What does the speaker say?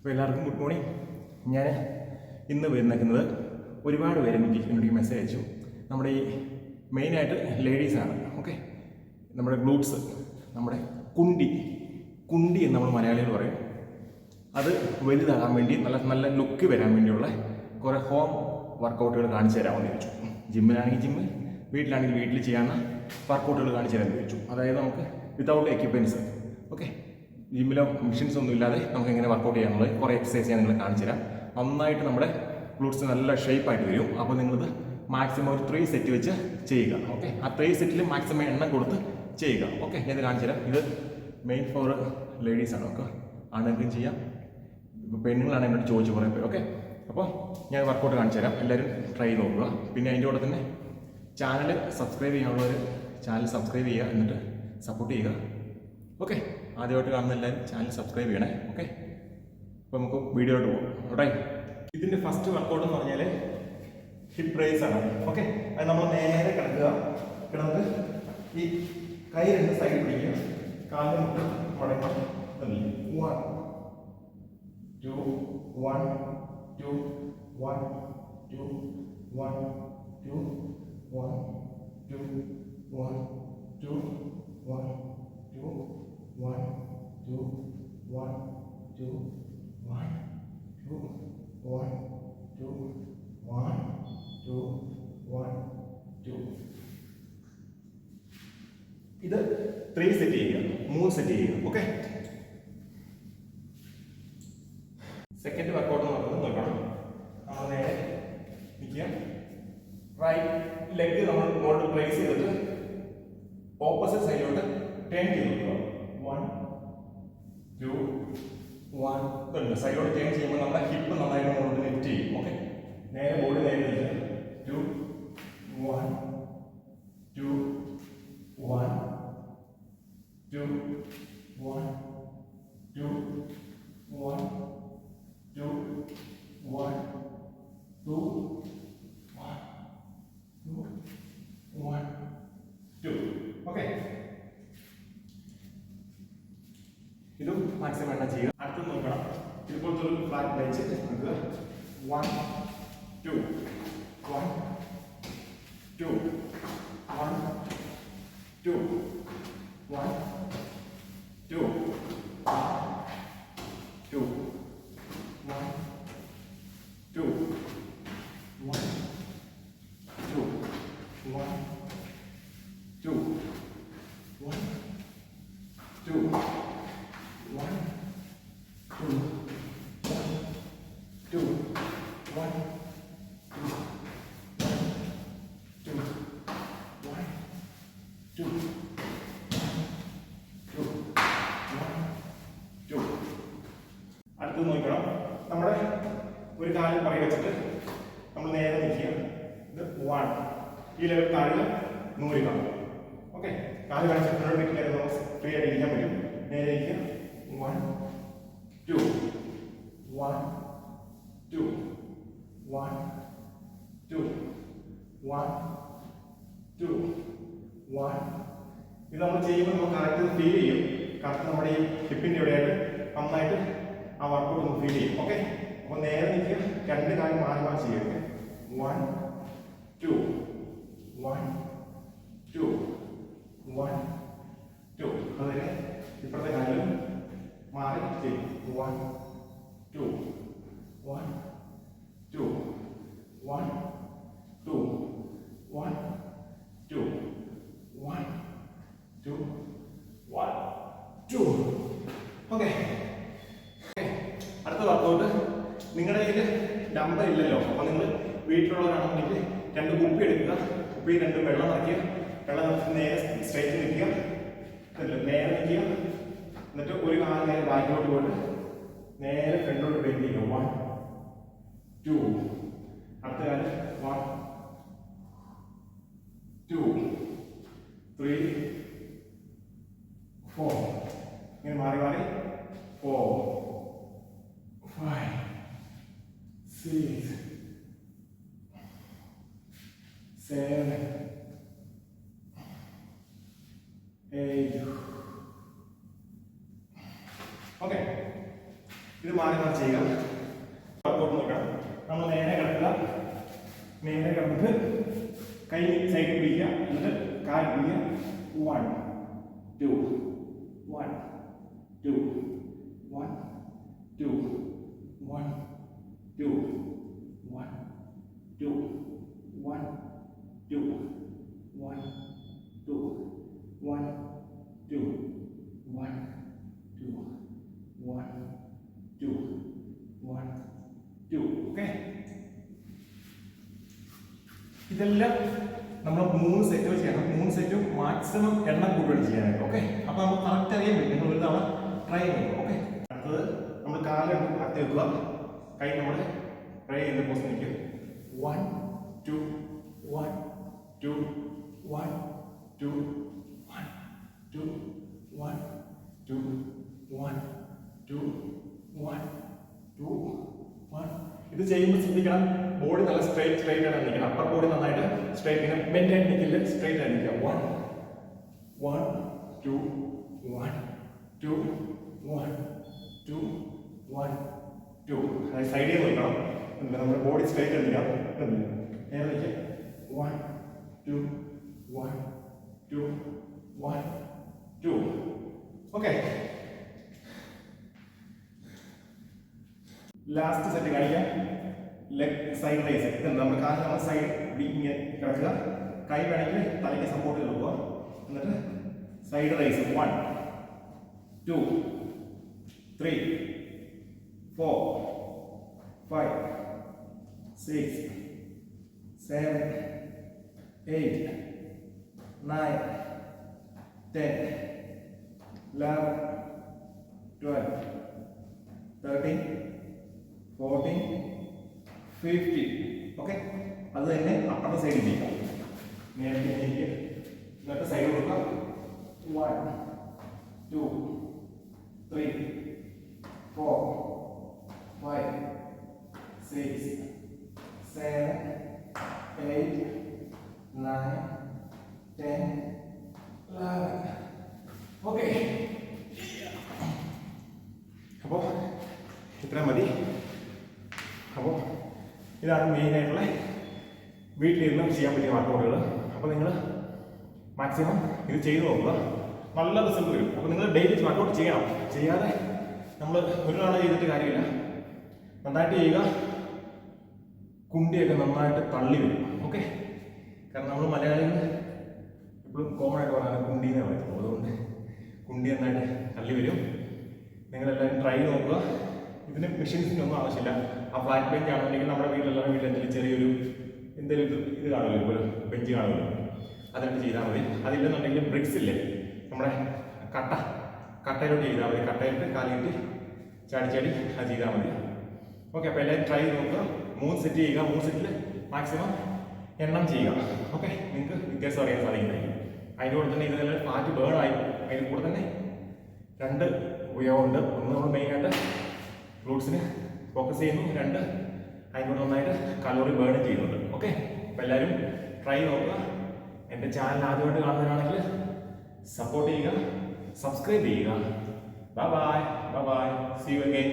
അപ്പോൾ എല്ലാവർക്കും good morning. ഞാൻ ഇന്ന് വരുന്നേക്കുന്നത് ഒരുപാട് പേര് എനിക്ക് എന്നോട് മെസ്സേജ് അയച്ചു. നമ്മുടെ ഈ മെയിനായിട്ട് ലേഡീസാണ് ഓക്കെ നമ്മുടെ ഗ്ലൂട്ട്സ് നമ്മുടെ കുണ്ടി കുണ്ടി എന്ന് നമ്മൾ മലയാളികൾ പറയും. അത് വലുതാകാൻ വേണ്ടി നല്ല നല്ല ലുക്ക് വരാൻ വേണ്ടിയുള്ള കുറേ ഹോം വർക്കൗട്ടുകൾ കാണിച്ചു തരാമെന്ന് ചോദിച്ചു. ജിമ്മിലാണെങ്കിൽ ജിമ്മിൽ വീട്ടിലാണെങ്കിൽ വീട്ടിൽ ചെയ്യാവുന്ന വർക്കൗട്ടുകൾ കാണിച്ചു തരാമെന്ന് ചോദിച്ചു. അതായത് നമുക്ക് വിത്തൗട്ട് എക്യുപ്മെന്റ്സ് ഓക്കെ ജിമ്മിലോ മെഷീൻസ് ഒന്നും ഇല്ലാതെ നമുക്ക് എങ്ങനെ വർക്കൗട്ട് ചെയ്യാനുള്ളത് കുറേ എക്സസൈസ് ഞാൻ നിങ്ങൾ കാണിച്ചു തരാം. നന്നായിട്ട് നമ്മുടെ ഗ്ലൂട്ട്സ് നല്ല ഷേപ്പായിട്ട് വരും. അപ്പോൾ നിങ്ങളിത് മാക്സിമം ഒരു ത്രീ സെറ്റ് വെച്ച് ചെയ്യുക. ഓക്കെ ആ ത്രീ സെറ്റിൽ മാക്സിമം എണ്ണം കൊടുത്ത് ചെയ്യുക. ഓക്കെ ഞാൻ ഇത് കാണിച്ചു തരാം. ഇത് മെയിൻ ഫോർ ലേഡീസ് ആണ്. ഓക്കെ ആണെങ്കിലും ചെയ്യാം. ഇപ്പോൾ പെണ്ണുങ്ങളാണ് എന്നോട് ചോദിച്ചു കുറേ പേര്. ഓക്കെ അപ്പോൾ ഞാൻ വർക്കൗട്ട് കാണിച്ചു തരാം. എല്ലാവരും ട്രൈ നോക്കുക. പിന്നെ അതിന്റെ കൂടെ തന്നെ ചാനൽ സബ്സ്ക്രൈബ് ചെയ്യാനുള്ളവർ ചാനൽ സബ്സ്ക്രൈബ് ചെയ്യുക. എന്നിട്ട് സപ്പോർട്ട് ചെയ്യുക. ഓക്കെ ആദ്യമായിട്ട് കാണുന്ന എല്ലാവരും ചാനൽ സബ്സ്ക്രൈബ് ചെയ്യണേ ഓക്കെ അപ്പോൾ നമുക്ക് വീഡിയോയിലോട്ട് പോകാം ഓട്ടെ ഇതിന്റെ ഫസ്റ്റ് വർക്കൗട്ട് എന്ന് പറഞ്ഞാൽ ഹിപ്പ് റേസ് ആണ് ഓക്കെ അത് നമ്മൾ നേരെ കിടക്കുക. കിടന്ന് ഈ കൈ രണ്ട് സൈഡ് പിടിക്കുക. കാലിന് മുടങ്ങി one two one two one two one two one two one two one two one two one two one two one two one two one two ഇത് ത്രീ സെറ്റ് ചെയ്യുക മൂന്ന് സെറ്റ് ചെയ്യുക ഓക്കെ സെക്കൻഡ് വർക്കൗട്ട് എന്ന് പറയുന്നത് നോക്കണം. നമ്മൾ നേരെ നിൽക്കുക. റൈറ്റ് ലെഗ് നമ്മൾ ഇങ്ങോട്ട് പ്ലേസ് ചെയ്തിട്ട് ഓപ്പോസിറ്റ് സൈഡിലോട്ട് ടേൺ ചെയ്ത് കൊടുക്കുക വൺ ടു വൺ ഇതുണ്ട്. സൈഡിലോട്ട് ടേൺ ചെയ്യുമ്പോൾ നമ്മുടെ ഹിപ്പ് നന്നായിട്ട് മുകളിൽ ലിഫ്റ്റ് ചെയ്യും ഓക്കെ നേരെ ബോഡി നേരെ two one two one, two, one, two, one, two, one, two, one, two. Okay. ഇതും മാക്സിമം എണ്ണം ചെയ്യുക അടുത്ത് നോക്കണം ഇതുപോലത്തെ ഒരു ഫ്ലാറ്റ് വെച്ച് നോക്കുക one two one two one two one two two One, two, one, two, one, two, one, two, one, two, one, two, one, two, one, two, one, two, two, one, two. അടുത്ത് നോക്കണം. നമ്മുടെ ഒരു കാലിൽ പറയി നമ്മൾ നേരെ നിൽക്കുക ഇത് വൺ ഈ ലെവൽ കാലിൽ നൂറ് കാണും ഓക്കെ കാൽ നമുക്ക് ഫ്രീ ആയിട്ട് ഇരിക്കാൻ പറ്റും. നേരെ ഇരിക്കുക one two one two one two, one, two, one. ഇത് നമ്മൾ ചെയ്യുമ്പോൾ നമുക്ക് കറക്റ്റ് ഫീൽ ചെയ്യും. കറക്റ്റ് നമ്മുടെ ഈ ഹിപ്പിന്റെ ഇവിടെയായിട്ട് നന്നായിട്ട് ആ വർക്കൗട്ട് ഒന്ന് ഫീൽ ചെയ്യും. ഓക്കെ അപ്പോൾ നേരെ നിൽക്കുക. രണ്ട് കാര്യം മാറി മാറി ചെയ്യുക. One two one two one two അതുവരെ ഇപ്പുറത്തെ കാലിലും മാറി ചെയ്യും one two one two one two one two one two one, two. Okay അടുത്ത വർക്കൗട്ട് നിങ്ങളുടെ കയ്യിൽ ഡമ്പർ ഇല്ലല്ലോ. അപ്പോൾ നിങ്ങൾ വീട്ടിലുള്ളവരാണെന്നുണ്ടെങ്കിൽ രണ്ട് കുപ്പി എടുക്കുക. കുപ്പി രണ്ട് വെള്ളം നിറയ്ക്കുക. വെള്ളം നിറച്ച് നേരെ സ്ട്രേറ്റ് നിൽക്കുക. നേരെ നിൽക്കുക. എന്നിട്ട് ഒരു കാലം നേരെ ബാക്കിലോട്ട് പോയിട്ട് നേരെ ഫ്രണ്ടിലോട്ട് ബെൻഡ് ചെയ്യുക. വൺ ടു അടുത്ത കാലം. വൺ ടു ത്രീ ഫോർ ഇങ്ങനെ മാറി മാറി four five, six, seven, Okay. ഇത് മാറി മാറി ചെയ്യുക. നോക്കാം. നമ്മൾ നേരെ കിടക്കുക. നേരെ കിടന്നിട്ട് കൈ സൈഡിൽ പിടിക്കുക. എന്നിട്ട് കാൽ പിടിക്കുക. One two one two one two one two one two one two one two one two one two one two, one, two. Okay ഇതെല്ലാം നമ്മൾ മൂന്ന് സെറ്റുകൾ ചെയ്യണം. മൂന്ന് സെറ്റും മാക്സിമം എണ്ണം കൂടുതൽ ചെയ്യാനായിട്ട് ഓക്കെ അപ്പൊ നമുക്ക് കറക്റ്റ് അറിയാൻ പറ്റും. നിങ്ങൾ ഒരു തവണ ട്രൈ ചെയ്യുക ഓക്കെ അടുത്തത് നമ്മൾ കാലം അത്തി വെക്കുക. കൈ നമ്മൾ ട്രൈ ചെയ്യുന്ന പോസ് നിൽക്കും one two one two one two one two one two one two one two one ഇത് ചെയ്യുമ്പോൾ ശ്രദ്ധിക്കണം ബോഡി നല്ല സ്ട്രൈറ്റ് സ്ട്രൈറ്റ് ആണ് നിൽക്കണം അപ്പർ ബോഡി നന്നായിട്ട് സ്ട്രൈറ്റ് ഇങ്ങനെ ബെൻഡ് ആയിട്ട് നിൽക്കില്ല? സ്ട്രൈറ്റ് ആയിട്ട് നിൽക്കുക. One one two one two one two one two അതായത് സൈഡിൽ നിൽക്കണം നമ്മുടെ ബോഡി സ്ട്രൈറ്റ് ആയിരിക്കാം നേരെ നിൽക്കുക. One two one two one two okay last set കാണിക്കാം ലെഗ് സൈഡ് റൈസ് നമ്മൾ കാൽ നമ്മുടെ സൈഡ് ഇങ്ങനെ കിടക്കുക. കൈ വേണമെങ്കിൽ തലയ്ക്ക് സപ്പോർട്ട് കൊടുക്കുക. എന്നിട്ട് side raise one two three four five six seven eight nine ten eleven twelve thirteen fourteen fifteen okay? അത് തന്നെ അപ്പുറത്തെ സൈഡിൽ നീക്കാം നേരത്തെ എനിക്ക് എന്നിട്ട് സൈഡ് കൊടുക്കാം. One two three four five six seven eight nine ten eleven okay അപ്പോൾ ഇത്രയും മതി അപ്പോൾ ഇതാണ് മെയിനായിട്ടുള്ള വീട്ടിലിരുന്ന് ചെയ്യാൻ പറ്റിയ വർക്കൗട്ടുകൾ അപ്പോൾ നിങ്ങൾ മാക്സിമം ഇത് ചെയ്തു നോക്കുക. നല്ല റിസൾട്ട് വരും. അപ്പോൾ നിങ്ങൾ ഡെയിലി വർക്കൗട്ട് ചെയ്യണം. ചെയ്യാതെ നമ്മൾ ഒരു നാളെ ചെയ്തിട്ട് കാര്യമില്ല. നന്നായിട്ട് ചെയ്യുക. കുണ്ടിയൊക്കെ നന്നായിട്ട് തള്ളി വരും. ഓക്കെ കാരണം നമ്മൾ മലയാളികൾ എപ്പോഴും കോമൺ ആയിട്ട് പറയാൻ കുണ്ടി എന്ന് പറയുന്നത്. അതുകൊണ്ട് കുണ്ടി നന്നായിട്ട് തള്ളി വരും. നിങ്ങളെല്ലാവരും ട്രൈ നോക്കുക. ഇതിന് മെഷീൻസിന്റെ ഒന്നും ആവശ്യമില്ല. ആ ഫ്ലാറ്റ് ബെഞ്ച് ആണെന്നുണ്ടെങ്കിൽ നമ്മുടെ വീട്ടിലെല്ലാം വീട്ടിൽ എന്തെങ്കിലും ചെറിയൊരു എന്തെങ്കിലും ഇത് കാണുമല്ലോ ഒരു ബെഞ്ച് കാണുമല്ലോ. അതിനകത്ത് ചെയ്താൽ മതി. അതില്ലെന്നുണ്ടെങ്കിൽ ബ്രിക്സ് ഇല്ലേ? നമ്മുടെ കട്ട കട്ടയിലോട്ട് ചെയ്താൽ മതി. കട്ടയിട്ട് കാലിട്ട് ചാടി ചാടി അത് ചെയ്താൽ മതി. ഓക്കെ അപ്പോൾ എല്ലാവരും ട്രൈ ചെയ്ത് നോക്കുക. മൂന്ന് സെറ്റ് ചെയ്യുക. മൂന്ന് സെറ്റിൽ മാക്സിമം എണ്ണം ചെയ്യുക. ഓക്കെ നിങ്ങൾക്ക് വ്യത്യാസം അറിയാൻ സാധിക്കുന്നതായിരിക്കും അതിന്റെ കൂടെ തന്നെ ഇതിൽ ഫാറ്റ് ബേൺ ആയി. അതിന്റെ കൂടെ തന്നെ രണ്ട് ഉപയോഗമുണ്ട്. ഒന്ന് നമ്മൾ മെയിനായിട്ട് ഫ്രൂട്ട്സിന് ഫോക്കസ് ചെയ്യുന്നു. രണ്ട്. അതിനോട് നന്നായിട്ട് കലോറി ബേൺ ചെയ്യുന്നുണ്ട്. ഓക്കെ അപ്പോൾ എല്ലാവരും ട്രൈ നോക്കുക. എന്റെ ചാനൽ ആദ്യമായിട്ട് കാണുന്നവരാണെങ്കിൽ സപ്പോർട്ട് ചെയ്യുക സബ്സ്ക്രൈബ് ചെയ്യുക. Bye bye bye bye see you again